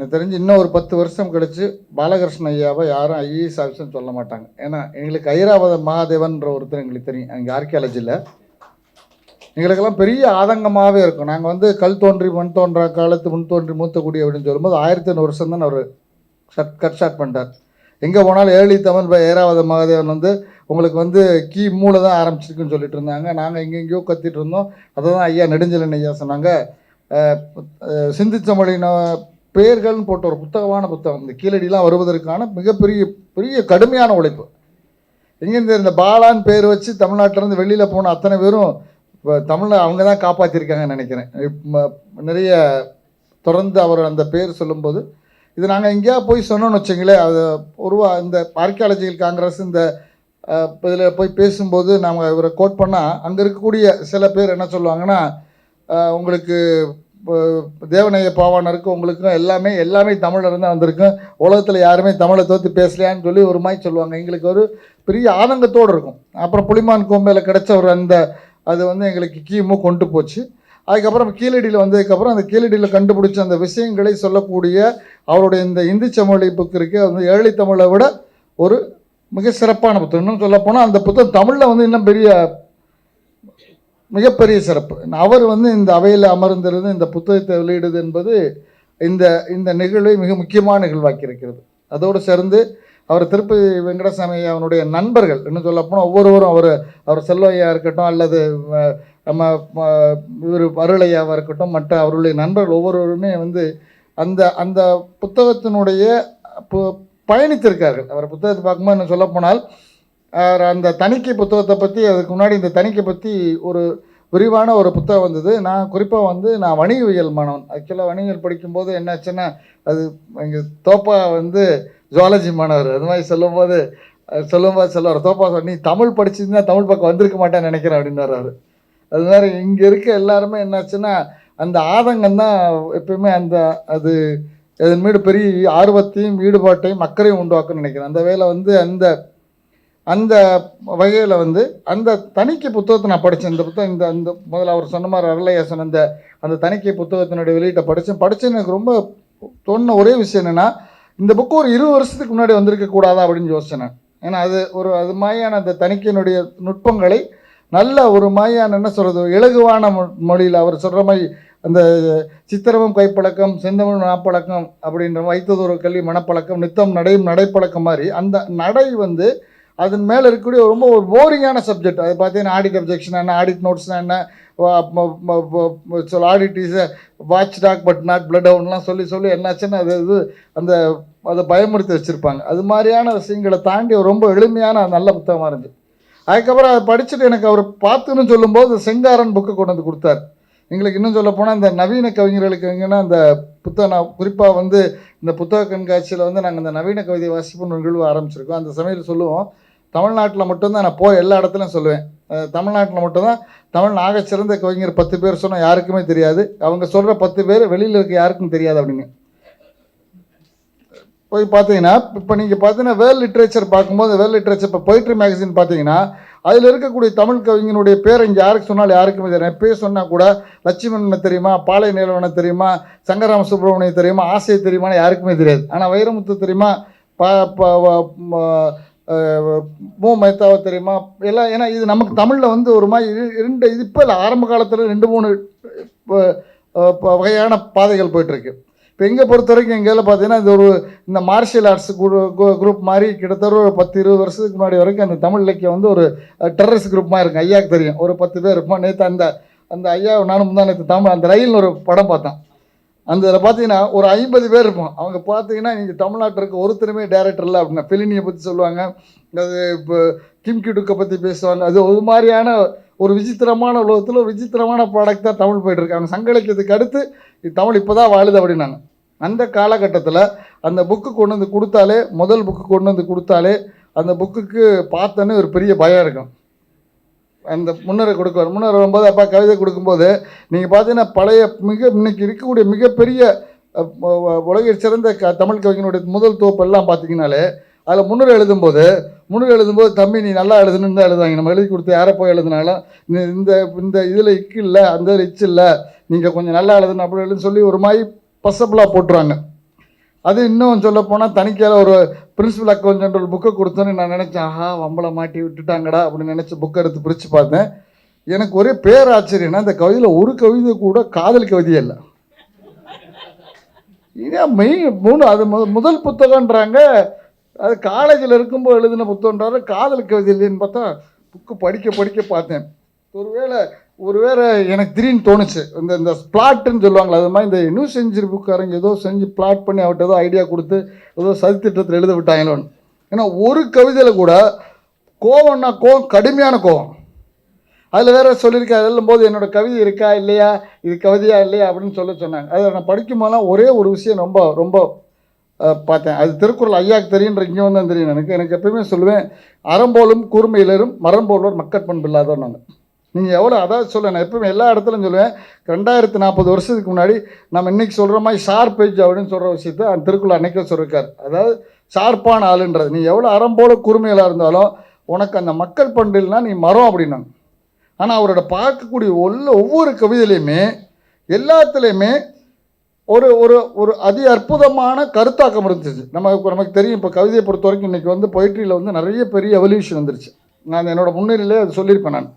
எனக்கு தெரிஞ்சு இன்னும் ஒரு பத்து வருஷம் கழிச்சு பாலகிருஷ்ண ஐயாவை யாரும் ஐஏஎஸ் ஆஃபீஸர்னு சொல்ல மாட்டாங்க. ஏன்னா எங்களுக்கு ஐராவத மகாதேவன்ற ஒருத்தர் எங்களுக்கு தெரியும். எங்கள் ஆர்கியாலஜியில் எங்களுக்கெல்லாம் பெரிய ஆதங்கமாகவே இருக்கும். நாங்கள் வந்து கல் தோன்றி மண் தோன்றா காலத்து முன் தோன்றி மூத்தக்குடி அப்படின்னு சொல்லும்போது ஆயிரத்தி ஐநூறு வருஷம் தான் அவர் ஷட் கட் ஷாட் பண்ணிட்டார். எங்கே போனாலும் ஏழி தமிழ் ப- ஏராவத மகாதேவன் வந்து உங்களுக்கு வந்து கீ மூளை தான் ஆரம்பிச்சிருக்குன்னு சொல்லிட்டு இருந்தாங்க. நாங்கள் எங்கெங்கேயோ கத்திட்டு இருந்தோம். அதை தான் ஐயா நெடுஞ்சலன் ஐயா சொன்னாங்க. சிந்திச்ச அஹ், பெயர்கள்னு போட்ட ஒரு புத்தகமான புத்தகம். இந்த கீழடிலாம் வருவதற்கான மிகப்பெரிய பெரிய கடுமையான உழைப்பு. எங்கேருந்து இந்த பாலான்னு பேர் வச்சு தமிழ்நாட்டிலேருந்து வெளியில் போன அத்தனை பேரும் இப்போ தமிழை அவங்க தான் காப்பாற்றிருக்காங்கன்னு நினைக்கிறேன் நிறைய தொடர்ந்து அவர் அந்த பேர் சொல்லும்போது இது நாங்கள் எங்கேயா போய் சொன்னோன்னு வச்சுங்களேன் அது ஒருவா இந்த ஆர்கியாலஜிக்கல் காங்கிரஸ் இந்த இதில் போய் பேசும்போது நாம் இவரை கோட் பண்ணால் அங்கே இருக்கக்கூடிய சில பேர் என்ன சொல்லுவாங்கன்னா உங்களுக்கு தேவனைய பாவானருக்கும் உங்களுக்கும் எல்லாமே எல்லாமே தமிழில் இருந்தால் தான் வந்திருக்கும் உலகத்தில் யாருமே தமிழை தோற்று பேசலையான்னு சொல்லி ஒரு மாதிரி சொல்லுவாங்க. எங்களுக்கு ஒரு பெரிய ஆதங்கத்தோடு இருக்கும். அப்புறம் புளிமான் கோம்பையில் கிடைச்ச ஒரு அந்த அது வந்து எங்களுக்கு கீமு கொண்டு போச்சு. அதுக்கப்புறம் கீழடியில் வந்ததுக்கப்புறம் அந்த கீழடியில் கண்டுபிடிச்ச அந்த விஷயங்களை சொல்லக்கூடிய அவருடைய இந்த இந்தி சமொழி புக்கு இருக்குது வந்து ஏழை தமிழை விட ஒரு மிக சிறப்பான புத்தகம். இன்னும் சொல்லப்போனால் அந்த புத்தகம் தமிழில் வந்து இன்னும் பெரிய மிகப்பெரிய சிறப்பு. அவர் வந்து இந்த அவையில் அமர்ந்திருந்து இந்த புத்தகத்தை வெளியிடுது என்பது இந்த இந்த நிகழ்வை மிக முக்கியமான நிகழ்வாக்கி இருக்கிறது அதோடு சேர்ந்து அவர் திருப்பதி வெங்கடசாமி அவனுடைய நண்பர்கள் இன்னும் சொல்லப்போனால் ஒவ்வொருவரும் அவர் அவர் செல்வையா இருக்கட்டும் அல்லது நம்ம இவர் அருளையாவாக இருக்கட்டும் மற்ற அவருடைய நண்பர்கள் ஒவ்வொருவருமே வந்து அந்த அந்த புத்தகத்தினுடைய பு- பயணித்திருக்கார்கள். அவர் புத்தகத்தை பார்க்கும்போது என்ன சொல்லப்போனால் அந்த தணிக்கை புத்தகத்தை பற்றி அதுக்கு முன்னாடி இந்த தணிக்கை பற்றி ஒரு விரிவான ஒரு புத்தகம் வந்தது. நான் குறிப்பாக வந்து நான் வணிகவியல் மாணவன் ஆக்சுவலாக வணிகவியல் படிக்கும்போது என்னாச்சுன்னா அது எங்கள் தோப்பா வந்து ஜுவாலஜி மாணவர் அது மாதிரி சொல்லும்போது சொல்லும்போது சொல்லுவார் தோப்பா சார் நீ தமிழ் படிச்சிருந்தா தமிழ் பக்கம் வந்திருக்க மாட்டேன்னு நினைக்கிறேன் அப்படின்னாரு அது மாதிரி இங்கே இருக்க எல்லாருமே என்னாச்சுன்னா அந்த ஆதங்கம் தான் எப்பயுமே அந்த அது அதன் மீது பெரிய ஆர்வத்தையும் ஈடுபாட்டையும் மக்களையும் உண்டாக்குன்னு நினைக்கிறேன். அந்த வேலை வந்து அந்த அந்த வகையில் வந்து அந்த தணிக்கை புத்தகத்தை நான் படித்தேன் இந்த புத்தகம் இந்த அந்த முதல்ல அவர் சொன்ன மாதிரி அருளையாசன் அந்த அந்த தணிக்கை புத்தகத்தினுடைய வெளியீட்டை படித்தேன் படித்து எனக்கு ரொம்ப தோணுன ஒரே விஷயம் என்னென்னா இந்த புக்கு ஒரு இருபது வருஷத்துக்கு முன்னாடி வந்திருக்கக்கூடாதா அப்படின்னு யோசிச்சேன் ஏன்னா அது ஒரு அது மாதிரியான அந்த தணிக்கையினுடைய நுட்பங்களை நல்ல ஒரு மாதிரியான என்ன சொல்கிறது இலகுவான மொழியில் அவர் சொல்கிற மாதிரி அந்த சித்திரமும் கைப்பழக்கம் செந்தமிழ் நாப்பழக்கம் அப்படின்ற வைத்ததொரு கல்வி மனப்பழக்கம் நித்தம் நடையும் நடைப்பழக்கம் மாதிரி அந்த நடை வந்து அதன் மேலே இருக்கக்கூடிய ரொம்ப ஒரு போரிங்கான சப்ஜெக்ட் அது பார்த்தீங்கன்னா ஆடிட் அப்ஜெக்ஷன் என்ன ஆடிட் நோட்ஸ்னா என்ன சொல் audit is watchdog but not blood அவுன்லாம் சொல்லி சொல்லி என்னாச்சுன்னா அது இது அந்த அதை பயமுறுத்தி வச்சுருப்பாங்க. அது மாதிரியான விஷயங்களை தாண்டி ரொம்ப எளிமையான நல்ல புத்தகமாக இருந்துச்சு. அதுக்கப்புறம் அதை படிச்சுட்டு எனக்கு அவர் பார்த்துன்னு சொல்லும்போது செங்காரன் புக்கு கொண்டு வந்து கொடுத்தாரு. எங்களுக்கு இன்னும் சொல்ல போனால் இந்த நவீன கவிஞர்களுக்கு எங்கன்னா அந்த புத்தகம் நான் குறிப்பாக வந்து இந்த புத்தக கண்காட்சியில் வந்து நாங்கள் இந்த நவீன கவிதை வாசிப்பு ஒரு நிகழ்வு ஆரம்பிச்சிருக்கோம். அந்த சமயத்தில் சொல்லுவோம் தமிழ்நாட்டில் மட்டும்தான் நான் போய் எல்லா இடத்துலையும் சொல்லுவேன். தமிழ்நாட்டில் மட்டும்தான் தமிழ் நாகச்சிறந்த கவிஞர் பத்து பேர் சொன்னால் யாருக்குமே தெரியாது. அவங்க சொல்கிற பத்து பேர் வெளியில் இருக்க யாருக்கும் தெரியாது அப்படின்னு. போய் பார்த்தீங்கன்னா இப்போ நீங்கள் பார்த்தீங்கன்னா வேர்ல்ட் லிட்ரேச்சர் பார்க்கும்போது வேர்ல்ட் லிட்ரேச்சர் இப்போ பொயிட்ரி மேகசின் பார்த்தீங்கன்னா அதில் இருக்கக்கூடிய தமிழ் கவிஞனுடைய பேர் இங்கே யாருக்கு சொன்னாலும் யாருக்குமே தெரியும் பேர் சொன்னால் கூட லட்சுமணனை தெரியுமா பாலை நிலவனை தெரியுமா சங்கராம சுப்பிரமணியம் தெரியுமா ஆசையை தெரியுமான்னு யாருக்குமே தெரியாது. ஆனால் வைரமுத்து தெரியுமா ப ப ம- மைத்தாவை தெரியுமா? எல்லாம் ஏன்னா இது நமக்கு தமிழில் வந்து ஒரு மாதிரி ரெண்டு இது இப்போ இல்லை ஆரம்ப காலத்தில் ரெண்டு மூணு இப்போ வகையான பாதைகள் போயிட்டுருக்கு. இப்போ எங்கே பொறுத்த வரைக்கும் எங்கேயில் பார்த்தீங்கன்னா இது ஒரு இந்த மார்ஷியல் ஆர்ட்ஸ் குரூப் மாதிரி கிட்டத்தட்ட ஒரு பத்து இருபது வருஷத்துக்கு முன்னாடி வரைக்கும் அந்த தமிழ் இலக்கியம் வந்து ஒரு டெரரிஸ்ட் குரூப் மாதிரி இருக்கும். ஐயாவுக்கு தெரியும். ஒரு பத்து பேர் இருப்போம். நேற்று அந்த அந்த ஐயா நானும் தான் நேற்று தமிழ் அந்த ரயில்னு ஒரு படம் பார்த்தேன். அந்த இதில் பார்த்தீங்கன்னா ஒரு ஐம்பது பேர் இருப்போம். அவங்க பார்த்தீங்கன்னா நீங்கள் தமிழ்நாட்டில் இருக்க ஒருத்தருமே டேரக்டர் இல்லை அப்படின்னா ஃபெலினியை பற்றி சொல்லுவாங்க. அது இப்போ கிம் கிடுக்கை பற்றி பேசுவாங்க. அது ஒரு மாதிரியான ஒரு விசித்திரமான உலகத்தில் ஒரு விசித்திரமான ப்ராடக்ட் தான் தமிழ் போயிட்டுருக்கு அவங்க சங்கலிக்கிறதுக்கு அடுத்து தமிழ் இப்போ தான் வாழுது அப்படின்னாங்க. அந்த காலகட்டத்தில் அந்த புக்கு கொண்டு வந்து கொடுத்தாலே முதல் புக்கு கொண்டு வந்து கொடுத்தாலே அந்த புக்குக்கு பார்த்தோன்னே ஒரு பெரிய பயம் இருக்கும். அந்த முன்னரை கொடுக்குவார். முன்னரை வரும்போது அப்பா கவிதை கொடுக்கும்போது நீங்கள் பார்த்தீங்கன்னா பழைய மிக இன்னைக்கு இருக்கக்கூடிய மிகப்பெரிய உலகில் சிறந்த க தமிழ் கவிஞனுடைய முதல் தொகுப்பெல்லாம் பார்த்தீங்கன்னாலே அதில் முன்னுரை எழுதும்போது முன்னுரை எழுதும்போது தம்பி நீ நல்லா எழுதுணுன்னு தான் எழுதுவாங்க. நம்ம எழுதி கொடுத்து யாரை போய் எழுதினாலும் நீ இந்த இந்த இதில் இக்கு இல்லை அந்த இதில் இச்சு இல்லை நீங்கள் கொஞ்சம் நல்லா எழுதணும் அப்படி எழுதுன்னு சொல்லி ஒரு மாதிரி பசப்பிளாக போட்டுருவாங்க. அது இன்னும் சொல்ல போனால் தனிக்கையில் ஒரு பிரின்சிபல் அக்கௌண்ட் ஒரு புக்கை கொடுத்தோன்னு நான் நினச்சேன். ஆஹா வம்பளை மாட்டி விட்டுட்டாங்கடா அப்படின்னு நினச்சி புக்கை எடுத்து பிரித்து பார்த்தேன். எனக்கு ஒரே பேராச்சரியம்னா இந்த கவிதையில் ஒரு கவிதை கூட காதல் கவிதையே இல்லை. இதான் மெயின் மூணு அது முதல் புத்தகன்றாங்க அது காலேஜில் இருக்கும்போது எழுதின புத்தகன்றாரு காதல் கவிதை இல்லைன்னு பார்த்தா புக்கு படிக்க படிக்க பார்த்தேன். ஒருவேளை ஒருவேளை எனக்கு திடீர்னு தோணுச்சு. இந்த இந்த பிளாட்டுன்னு சொல்லுவாங்களே அது மாதிரி இந்த நியூ செஞ்சுரி புக்காரங்க ஏதோ செஞ்சு பிளாட் பண்ணி அவர்கிட்ட ஏதோ ஐடியா கொடுத்து ஏதோ சதித்திட்டத்தில் எழுத விட்டாங்களோன்னு. ஏன்னா ஒரு கவிதையில் கூட கோவம்னா கோவம் கடுமையான கோவம். அதில் வேற சொல்லியிருக்கா எழுதும் போது என்னோட கவிதை இருக்கா இல்லையா இது கவிதையா இல்லையா அப்படின்னு சொல்ல சொன்னாங்க. அதை நான் படிக்கும்போதெல்லாம் ஒரே ஒரு விஷயம் ரொம்ப ரொம்ப பார்த்தேன். அது திருக்குறள் ஐயாக்கு தெரியுன்ற இங்கே வந்து தெரியும் எனக்கு. எனக்கு எப்பயுமே சொல்லுவேன் அறம்போலும் கூர்மையிலரும் மரம்போலர் மக்கட்பண்பு இல்லாதவன் நான் நீங்கள் எவ்வளோ அதாவது சொல்ல நான் எப்பவுமே எல்லா இடத்துலையும் சொல்லுவேன் ரெண்டாயிரத்து நாற்பது வருஷத்துக்கு முன்னாடி நம்ம இன்றைக்கி சொல்கிற மாதிரி ஷார்ப் பேஜ் அப்படின்னு சொல்கிற விஷயத்த அந்த திருக்குறள் அன்றைக்கே சொல்லியிருக்கார் அதாவது ஷார்ப்பான ஆளுன்றது. நீ எவ்வளோ அறம்போல கூர்மையிலாக இருந்தாலும் உனக்கு அந்த மக்கள் பண்டில்னா நீ மரம் அப்படின்னாங்க. ஆனால் அவரோட பார்க்கக்கூடிய ஒல்ல ஒவ்வொரு கவிதையிலையுமே எல்லாத்துலேயுமே ஒரு ஒரு ஒரு அதி அற்புதமான கருத்தாக்கம் இருந்துச்சு. நம்ம நமக்கு தெரியும் இப்போ கவிதையை பொறுத்த வரைக்கும் இன்றைக்கி வந்து பொயிட்ரியில் வந்து நிறைய பெரிய எவல்யூஷன் வந்துருச்சு. நான் என்னோடய முன்னிலையிலே அது சொல்லியிருப்பேன் நான்.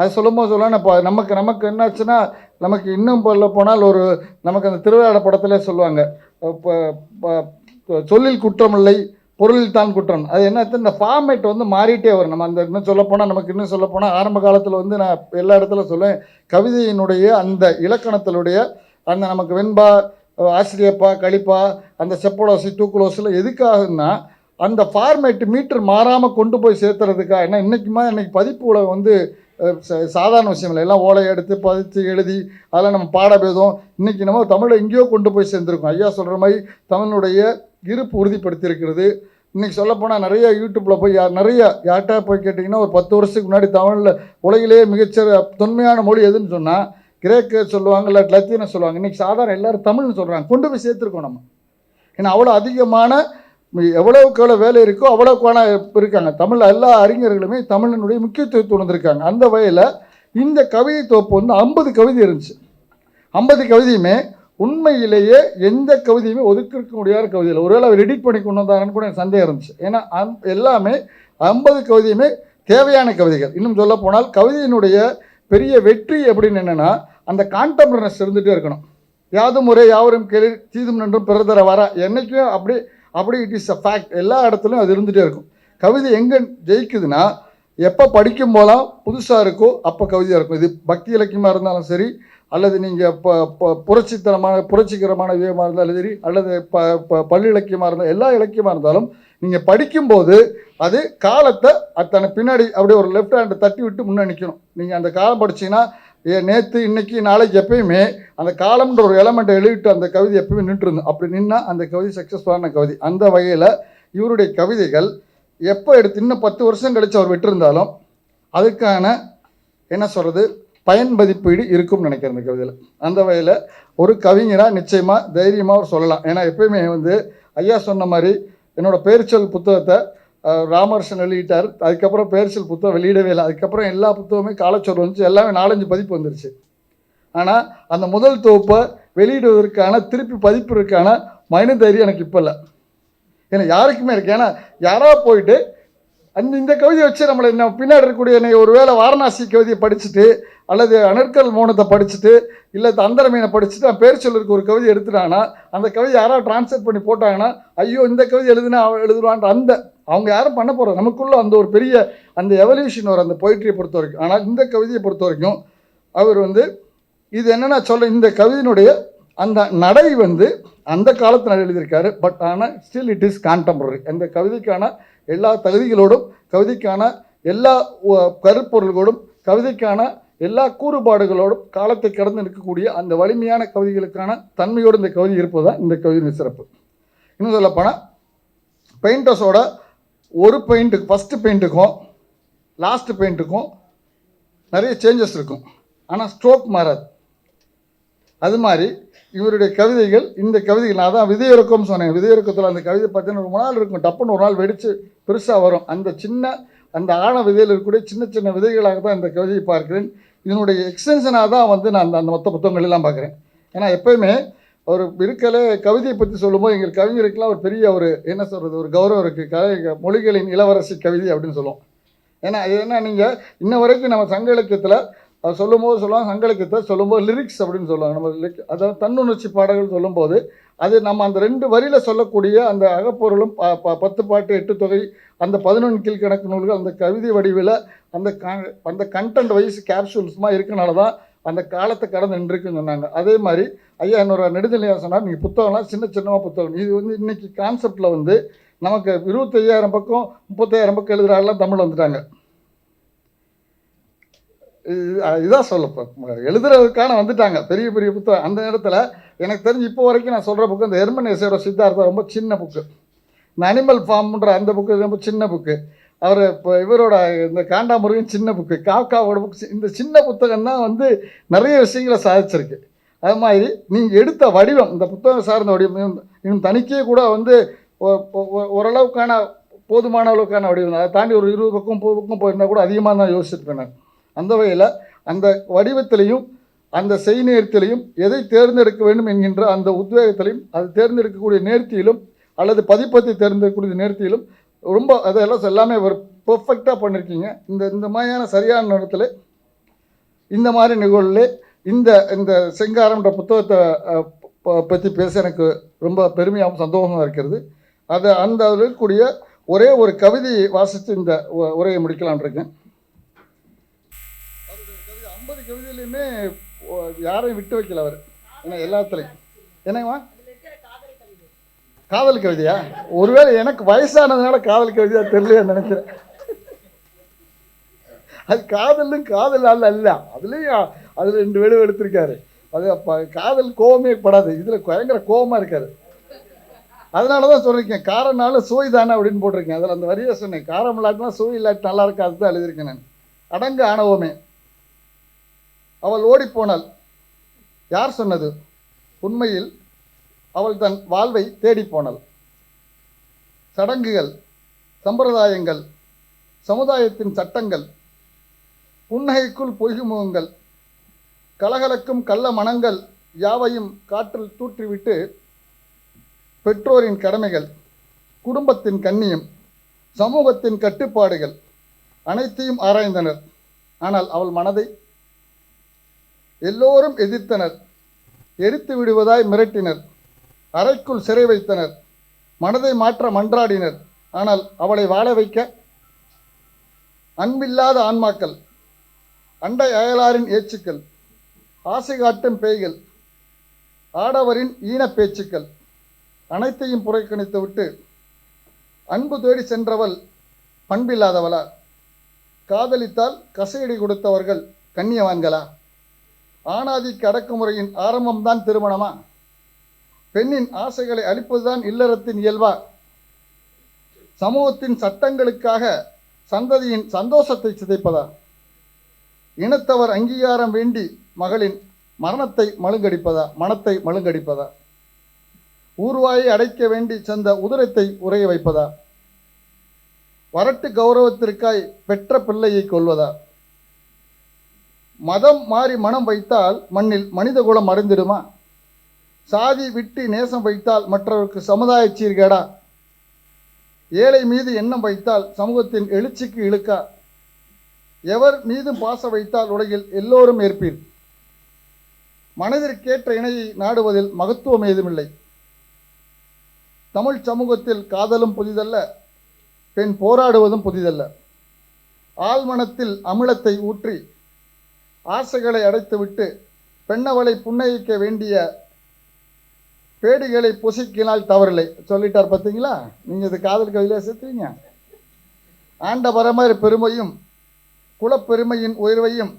அது சொல்லும்போது சொல்ல இப்போ நமக்கு நமக்கு என்னாச்சுன்னா நமக்கு இன்னும் சொல்ல போனால் ஒரு நமக்கு அந்த திருவிழா படத்திலே சொல்லுவாங்க இப்போ சொல்லில் குற்றமில்லை பொருளில் தான் குற்றம். அது என்ன இந்த ஃபார்மேட் வந்து மாறிட்டே வரும். நம்ம அந்த இன்னும் சொல்லப்போனால் நமக்கு இன்னும் சொல்லப்போனால் ஆரம்ப காலத்தில் வந்து நான் எல்லா இடத்துல சொல்லுவேன் கவிதையினுடைய அந்த இலக்கணத்தினுடைய அந்த நமக்கு வெண்பா ஆசிரியப்பா கழிப்பா அந்த செப்படோசி தூக்குலோசில் எதுக்காகன்னா அந்த ஃபார்மேட் மீட்டர் மாறாமல் கொண்டு போய் சேர்த்துறதுக்காக ஏன்னா இன்றைக்குமா இன்றைக்கி பதிப்பு உலகம் வந்து சாதாரண விஷயம் இல்லை எல்லாம் ஓலை எடுத்து பதித்து எழுதி அதெல்லாம் நம்ம பாடபேதம். இன்றைக்கி நம்ம தமிழை எங்கேயோ கொண்டு போய் சேர்ந்துருக்கோம். ஐயா சொல்கிற மாதிரி தமிழுடைய இருப்பு உறுதிப்படுத்தியிருக்கிறது. இன்றைக்கி சொல்லப்போனால் நிறைய யூடியூப்பில் போய் யார் நிறைய யார்கிட்ட போய் கேட்டிங்கன்னா ஒரு பத்து வருஷத்துக்கு முன்னாடி தமிழில் உலகிலேயே மிகச்சிற தொன்மையான மொழி எதுன்னு சொன்னால் கிரேக்க சொல்லுவாங்க இல்லை லத்தீனை சொல்லுவாங்க. இன்றைக்கி சாதாரண எல்லாரும் தமிழ்னு சொல்கிறாங்க கொண்டு போய் சேர்த்துருக்கோம் நம்ம. ஏன்னா அவ்வளோ அதிகமான எவ்வளவுக்கு எவ்வளோ வேலை இருக்கோ அவ்வளோக்கான இருக்காங்க. தமிழ் எல்லா அறிஞர்களுமே தமிழினுடைய முக்கியத்துவத்தை உணர்ந்திருக்காங்க. அந்த வகையில் இந்த கவிதை தொகுப்பு வந்து ஐம்பது கவிதை இருந்துச்சு. ஐம்பது கவிதையுமே உண்மையிலேயே எந்த கவிதையுமே ஒதுக்கிருக்க முடியாத கவிதையில் ஒருவேளை அவர் எடிட் பண்ணி கொண்டு வந்தாருன்னு கூட எனக்கு சந்தேகம் இருந்துச்சு. ஏன்னா அந் எல்லாமே ஐம்பது கவிதையுமே தேவையான கவிதைகள். இன்னும் சொல்ல போனால் கவிதையினுடைய பெரிய வெற்றி அப்படின்னு என்னென்னா அந்த கான்டெம்பரனஸ் இருந்துகிட்டே இருக்கணும். யாதும் முறை யாவரும் கேள்வி தீதும் நன்றும் பிறதர வர. என்றைக்கும் அப்படி அப்படி இட் இஸ் அ ஃபேக்ட் எல்லா இடத்துலையும் அது இருந்துகிட்டே இருக்கும். கவிதை எங்கே ஜெயிக்குதுன்னா எப்போ படிக்கும் போதெல்லாம் புதுசாக இருக்கோ அப்போ கவிதையாக இருக்கும். இது பக்தி இலக்கியமாக இருந்தாலும் சரி அல்லது நீங்கள் இப்போ இப்போ புரட்சித்தனமான புரட்சிகரமான விதமாக இருந்தாலும் சரி அல்லது ப ப பள்ளி இலக்கியமாக இருந்தால் எல்லா இலக்கியமாக இருந்தாலும் நீங்கள் படிக்கும்போது அது காலத்தை அத்தனை பின்னாடி அப்படியே ஒரு லெஃப்ட் ஹேண்டை தட்டி விட்டு முன்னே நிற்கணும் நீங்கள் அந்த காலம் படிச்சீங்கன்னா நேற்று இன்னைக்கு நாளைக்கு எப்பயுமே அந்த காலம்ன்ற ஒரு எலமெண்ட்டை எழுதிட்டு அந்த கவிதை எப்பயுமே நின்றுருந்தோம் அப்படி நின்னால் அந்த கவிதை சக்ஸஸ்ஃபுல்லான கவிதை. அந்த வகையில் இவருடைய கவிதைகள் எப்போ எடுத்து இன்னும் பத்து வருஷம் கழிச்சு அவர் விட்டிருந்தாலும் அதுக்கான என்ன சொல்கிறது பயன் மதிப்பீடு இருக்கும்னு நினைக்கிறேன் இந்த கவிதையில். அந்த வகையில் ஒரு கவிஞராக நிச்சயமாக தைரியமாக அவர் சொல்லலாம். ஏன்னா எப்பயுமே வந்து ஐயா சொன்ன மாதிரி என்னோடய பேரிச்சொல் புத்தகத்தை ராமகிருஷ்ணன் வெளியிட்டார். அதுக்கப்புறம் பேர்ச்சொல் புத்தகம் வெளியிடவே இல்லை. அதுக்கப்புறம் எல்லா புத்தகமே காலச்சொல் வந்துச்சு. எல்லாமே நாலஞ்சு பதிப்பு வந்துருச்சு. ஆனால் அந்த முதல் தொகுப்பை வெளியிடுவதற்கான திருப்பி பதிப்பிற்கான மனித தைரியம் எனக்கு இப்போ இல்லை. ஏன்னா யாருக்குமே இருக்குது ஏன்னா யாராக போயிட்டு அந்த இந்த கவிதையை வச்சு நம்மளை என்ன பின்னாடி இருக்கக்கூடிய என்னை ஒரு வேளை வாரணாசி கவிதையை படிச்சுட்டு அல்லது அனற்கல் மௌனத்தை படிச்சுட்டு இல்லை தந்தரமீனை படிச்சுட்டு நான் பேர் சொல்லிருக்க ஒரு கவிதை எடுத்துட்டாங்கன்னா அந்த கவிதை யாராவது டிரான்ஸ்லேட் பண்ணி போட்டாங்கன்னா ஐயோ இந்த கவிதை எழுதுனா அவன் எழுதுவான்ற அந்த அவங்க யாரும் பண்ண போகிறோம் நமக்குள்ளே அந்த ஒரு பெரிய அந்த எவல்யூஷன் வரும் அந்த பொயிட்ரியை பொறுத்த வரைக்கும் ஆனால் இந்த கவிதையை பொறுத்த வரைக்கும் அவர் வந்து இது என்னன்னா சொல்ல இந்த கவிதையினுடைய அந்த நடை வந்து அந்த காலத்தில் எழுதியிருக்காரு. பட் ஆனால் ஸ்டில் இட் இஸ் கான்டெம்பரரி அந்த கவிதைக்கான எல்லா தகுதிகளோடும் கவிதைக்கான எல்லா கருப்பொருள்களோடும் கவிதைக்கான எல்லா கூறுபாடுகளோடும் காலத்தை கடந்து நிற்கக்கூடிய அந்த வலிமையான கவிதைகளுக்கான தன்மையோடு இந்த கவிதை இருப்பது தான் இந்த கவிதையின் சிறப்பு. இன்னும் சொல்லப்போனால் பெயிண்டர்ஸோட ஒரு பெயிண்ட்டுக்கு ஃபஸ்ட்டு பெயிண்ட்டுக்கும் லாஸ்ட்டு பெயிண்ட்டுக்கும் நிறைய சேஞ்சஸ் இருக்கும். ஆனால் ஸ்ட்ரோக் மாறாது. அது மாதிரி இவருடைய கவிதைகள் இந்த கவிதைகள் நான் தான் விதையிறக்கம் சொன்னேன். விதையிறக்கத்தில் அந்த கவிதை பார்த்தீங்கன்னா ரொம்ப நாள் இருக்கும். டப்புன்னு ஒரு நாள் வெடித்து பெருசாக வரும். அந்த சின்ன அந்த ஆழ விதையில் இருக்கக்கூடிய சின்ன சின்ன விதைகளாக தான் இந்த கவிதையை பார்க்கிறேன். இதனுடைய எக்ஸ்டென்ஷனாக தான் வந்து நான் அந்த அந்த மொத்த புத்தகங்களெல்லாம் பார்க்குறேன். ஏன்னா எப்போயுமே அவர் இருக்கலே கவிதையை பற்றி சொல்லும்போது எங்கள் கவிஞருக்கெல்லாம் ஒரு பெரிய ஒரு என்ன சொல்கிறது ஒரு கௌரவம் இருக்குது கலை மொழிகளின் இளவரசி கவிதை அப்படின்னு சொல்லுவோம். ஏன்னா அது என்ன நீங்கள் இன்ன வரைக்கும் நம்ம சங்க இலக்கியத்தில் அவர் சொல்லும்போது சொல்லுவாங்க சங்க இலக்கியத்தை சொல்லும்போது லிரிக்ஸ் அப்படின்னு சொல்லுவாங்க. நம்ம அதாவது தன்னுணர்ச்சி பாடல்கள் சொல்லும்போது அது நம்ம அந்த ரெண்டு வரியில் சொல்லக்கூடிய அந்த அகப்பொருளும் பத்து பாட்டு எட்டு தொகை அந்த பதினொன்று கீழ்கணக்கு நூல்கள் அந்த கவிதை வடிவில் அந்த க- அந்த கண்டென்ட் வைஸ் கேப்சூல்ஸ்மாக இருக்கனால தான் அந்த காலத்தை கடந்து நின்றுருக்குன்னு சொன்னாங்க. அதே மாதிரி ஐயா என்னோடய நெடுதலையா சொன்னார் நீங்கள் புத்தகம்லாம் சின்ன சின்னமாக புத்தகம். இது வந்து இன்றைக்கி கான்செப்டில் வந்து நமக்கு இருபத்தையாயிரம் பக்கம் முப்பத்தையாயிரம் பக்கம் எழுதுகிறாரெல்லாம் தமிழ் வந்துட்டாங்க. இது- இதான் சொல்ல எழுதுறதுக்கான வந்துட்டாங்க பெரிய பெரிய புத்தகம். அந்த நேரத்தில் எனக்கு தெரிஞ்சு இப்போ வரைக்கும் நான் சொல்கிற புக்கு இந்த ஹெர்மனேசரோட சித்தார்த்தம் ரொம்ப சின்ன புக்கு. இந்த அனிமல் ஃபார்ம்ன்ற அந்த புக்கு ரொம்ப சின்ன புக்கு. அவர் இப்போ இவரோட இந்த காண்டாமுருகன் சின்ன புக்கு காக்காவோட புக்கு இந்த சின்ன புத்தகம் தான் வந்து நிறைய விஷயங்களை சாதிச்சிருக்கு. அது மாதிரி நீங்கள் எடுத்த வடிவம் இந்த புத்தகம் சார்ந்த வடிவம் இன்னும் தணிக்கையே கூட வந்து ஓரளவுக்கான போதுமான அளவுக்கான வடிவம் அதை தாண்டி ஒரு இருபது பக்கம் முப்பது பக்கம் போயிருந்தா கூட அதிகமாக தான் யோசிச்சிருப்பேன் நான். அந்த வகையில் அந்த வடிவத்திலையும் அந்த செய் நேர்த்திலையும் எதை தேர்ந்தெடுக்க வேண்டும் என்கின்ற அந்த உத்வேகத்திலையும் அது தேர்ந்தெடுக்கக்கூடிய நேர்த்தியிலும் அல்லது பதிப்பத்தை தேர்ந்தெடுக்கக்கூடிய நேர்த்தியிலும் ரொம்ப அதெல்லாம் எல்லாமே ஒரு பெர்ஃபெக்டாக பண்ணியிருக்கீங்க இந்த இந்த மாதிரியான சரியான நேரத்தில் இந்த மாதிரி நிகழ்வில் இந்த இந்த செங்காரம்ன்ற புத்தகத்தை பற்றி பேச எனக்கு ரொம்ப பெருமையாகவும் சந்தோஷமாக இருக்கிறது. அதை அந்த அதில் இருக்கக்கூடிய ஒரே ஒரு கவிதையை வாசித்து இந்த உரையை முடிக்கலான் இருக்கேன். கவிதை ஐம்பது கவிதையிலையுமே யாரையும் விட்டு வைக்கல அவர். ஏன்னா எல்லாத்துலேயும். என்னங்கம்மா? காதல் கவிதையா ஒருவேளை எனக்கு வயசானதுனால காதல் கவிதையா தெரியலையா நினைக்கிறேன். அது காதலும் காதல் அல்ல அல்ல. அதுலேயும் அதில் ரெண்டு வேடு எடுத்திருக்காரு. அது அப்போ காதல் கோவமே படாது. இதில் பயங்கர கோவமாக இருக்காரு. அதனால தான் சொல்லியிருக்கேன் காரனாலும் சுவை தானே அப்படின்னு போட்டிருக்கேன். அதில் அந்த வரியை சொன்னேன். காரம் இல்லாட்டினா சுவை இல்லாட்டி நல்லா இருக்காது தான் எழுதியிருக்கேன் நான். அடங்கு ஆணவமே. அவள் ஓடிப்போனாள். யார் சொன்னது? உண்மையில் அவள் தன் வாழ்வை தேடிப்போனாள் சடங்குகள் சம்பிரதாயங்கள் சமுதாயத்தின் சட்டங்கள் புன்னகைக்குள் பொய்குமுகங்கள் கலகலக்கும் கள்ள மனங்கள் யாவையும் காற்றில் தூற்றிவிட்டு பெற்றோரின் கடமைகள் குடும்பத்தின் கண்ணியம் சமூகத்தின் கட்டுப்பாடுகள் அனைத்தையும் ஆராய்ந்தனர். ஆனால் அவள் மனதை எல்லோரும் எதிர்த்தனர். எரித்து விடுவதாய் மிரட்டினர். அறைக்குள் சிறை வைத்தனர். மனதை மாற்ற மன்றாடினர். ஆனால் அவளை வாழ வைக்க அன்பில்லாத ஆன்மாக்கள் அண்டை அயலாரின் ஏச்சுக்கள் ஆசை காட்டும் பேய்கள் ஆடவரின் ஈனப் பேச்சுக்கள் அனைத்தையும் புறக்கணித்துவிட்டு அன்பு தேடி சென்றவள் பண்பில்லாதவளா? காதலித்தால் கசையடி கொடுத்தவர்கள் கண்ணியவான்களா? ஆணாதிக்கு அடக்குமுறையின் ஆரம்பம்தான் திருமணமா? பெண்ணின் ஆசைகளை அளிப்பதுதான் இல்லறத்தின் இயல்பா? சமூகத்தின் சட்டங்களுக்காக சந்ததியின் சந்தோஷத்தை சிதைப்பதா? இனத்தவர் அங்கீகாரம் வேண்டி மகளின் மரணத்தை மழுங்கடிப்பதா? மனத்தை மழுங்கடிப்பதா? ஊர்வாயை அடைக்க வேண்டி சென்ற உதிரத்தை உறைய வைப்பதா? வரட்டு கௌரவத்திற்காய் பெற்ற பிள்ளையை கொல்வதா? மதம் மாறி மனம் வைத்தால் மண்ணில் மனித குலம் அடைந்திடுமா சாதி விட்டு நேசம் வைத்தால் மற்றவருக்கு சமுதாய சீர்கேடா? ஏழை மீது எண்ணம் வைத்தால் சமூகத்தின் எழுச்சிக்கு இழுக்கா? எவர் மீதும் பாச வைத்தால் உலகில் எல்லோரும் ஏற்பீர். மனதிற்கேற்ற இணையை நாடுவதில் மகத்துவம் ஏதுமில்லை. தமிழ் சமூகத்தில் காதலும் புதிதல்ல பெண் போராடுவதும் புதிதல்ல. ஆழ்மனத்தில் அமிலத்தை ஊற்றி ஆசைகளை அடைத்துவிட்டு பெண்ணவளை புன்னகிக்க வேண்டிய பேடிகளை புசிக்கினால் தவறில்லை. சொல்லிட்டார் பார்த்தீங்களா? நீங்கள் இது காதல் கவிதையாக சேர்த்துறீங்க. ஆண்டபரமர் பெருமையும் குலப்பெருமையின் உயர்வையும்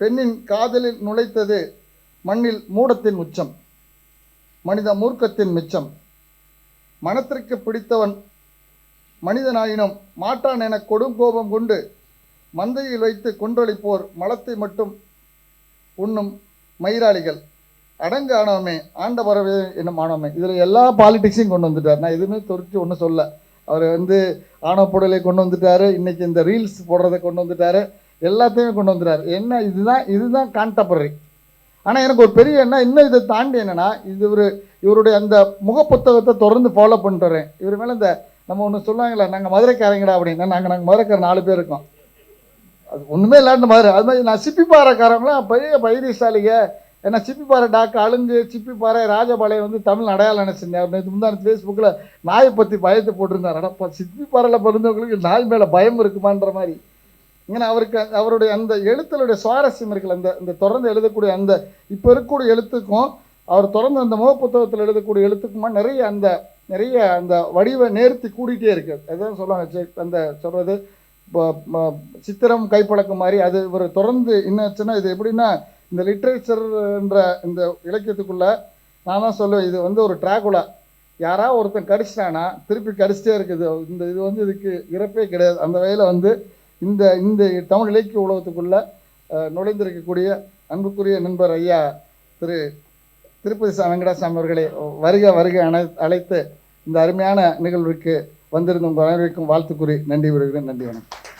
பெண்ணின் காதலில் நுழைத்தது மண்ணில் மூடத்தின் உச்சம் மனித மூர்க்கத்தின் மிச்சம். மனத்திற்கு பிடித்தவன் மனிதனாயினும் மாற்றான் என கொடுங்கோபம் கொண்டு மந்தையில் வைத்து கொன்றளிப்போர் மலத்தை மட்டும் உண்ணும் மயிராளிகள். அடங்க ஆனவமே ஆண்ட பறவை என்ன மாணவமே இதில் எல்லா பாலிடிக்ஸையும் கொண்டு வந்துட்டார். நான் எதுவுமே தொறிச்சு ஒன்றும் சொல்ல. அவர் வந்து ஆணவப்படலை கொண்டு வந்துட்டாரு. இன்றைக்கி இந்த ரீல்ஸ் போடுறதை கொண்டு வந்துட்டாரு. எல்லாத்தையுமே கொண்டு வந்துட்டார். என்ன இதுதான் இதுதான் கான்டெம்பரரி ஆனால் எனக்கு ஒரு பெரிய என்ன இன்னும் இதை தாண்டி என்னென்னா இது ஒரு இவருடைய அந்த முகப்புத்தகத்தை தொடர்ந்து ஃபாலோ பண்ணிட்டு வரேன். இவர் மேலே இந்த நம்ம ஒன்று சொல்லுவாங்களே நாங்கள் மதுரைக்காரங்கடா அப்படின்னா. நாங்கள் நாங்கள் மதுரைக்கார நாலு பேர் இருக்கோம். அது ஒன்றுமே இல்லாத மதுரை. அது மாதிரி நான் சிப்பி சிப்பிப்பாறைக்காரங்களாம் பெரிய பைரியசாலிங்க ஏன்னா சிப்பிப்பாறை டாக்டர் அழுங்கு சிப்பிப்பாறை ராஜபாளையம் வந்து தமிழ் அடையாளம் நினைச்சிருந்தேன் அவர் நேற்று முந்தான ஃபேஸ்புக்கில் நாயை பற்றி பயத்தை போட்டிருந்தார். அடப்பா சிப்பிப்பாறையில் பிறந்தவங்களுக்கு நாய் மேலே பயம் இருக்குமான்ற மாதிரி. ஏன்னா அவருக்கு அவருடைய அந்த எழுத்துடைய சுவாரஸ்யம் இருக்குல்ல அந்த இந்த தொடர்ந்து எழுதக்கூடிய அந்த இப்போ இருக்கக்கூடிய எழுத்துக்கும் அவர் தொடர்ந்து அந்த முகப்புத்தகத்தில் எழுதக்கூடிய எழுத்துக்குமா நிறைய அந்த நிறைய அந்த வடிவ நேர்த்தி கூடிட்டே இருக்கு. அதான் சொல்லுவாங்க அந்த சொல்கிறது சித்திரம் கைப்பழக்கம் மாதிரி. அது ஒரு தொடர்ந்து என்னாச்சுன்னா இது எப்படின்னா இந்த லிட்ரேச்சர்ன்ற இந்த இலக்கியத்துக்குள்ள நான் தான் சொல்லுவேன் இது வந்து ஒரு ட்ராகுலா யாரா ஒருத்தன் கடிச்சிட்டானா திருப்பி கடிச்சிட்டே இருக்குது. இந்த இது வந்து இதுக்கு இறப்பே கிடையாது. அந்த வகையில் வந்து இந்த இந்த தமிழ் இலக்கிய உலகத்துக்குள்ள அஹ், நுழைந்திருக்கக்கூடிய அன்புக்குரிய நண்பர் ஐயா திரு திருப்பதி சா வெங்கடாசாமி அவர்களே வருக வருக அழை அழைத்து இந்த அருமையான நிகழ்வுக்கு வந்திருந்த உங்கள் அனைவருக்கும் வாழ்த்துக்குறி நன்றி விடுகிறேன் நன்றி வணக்கம்.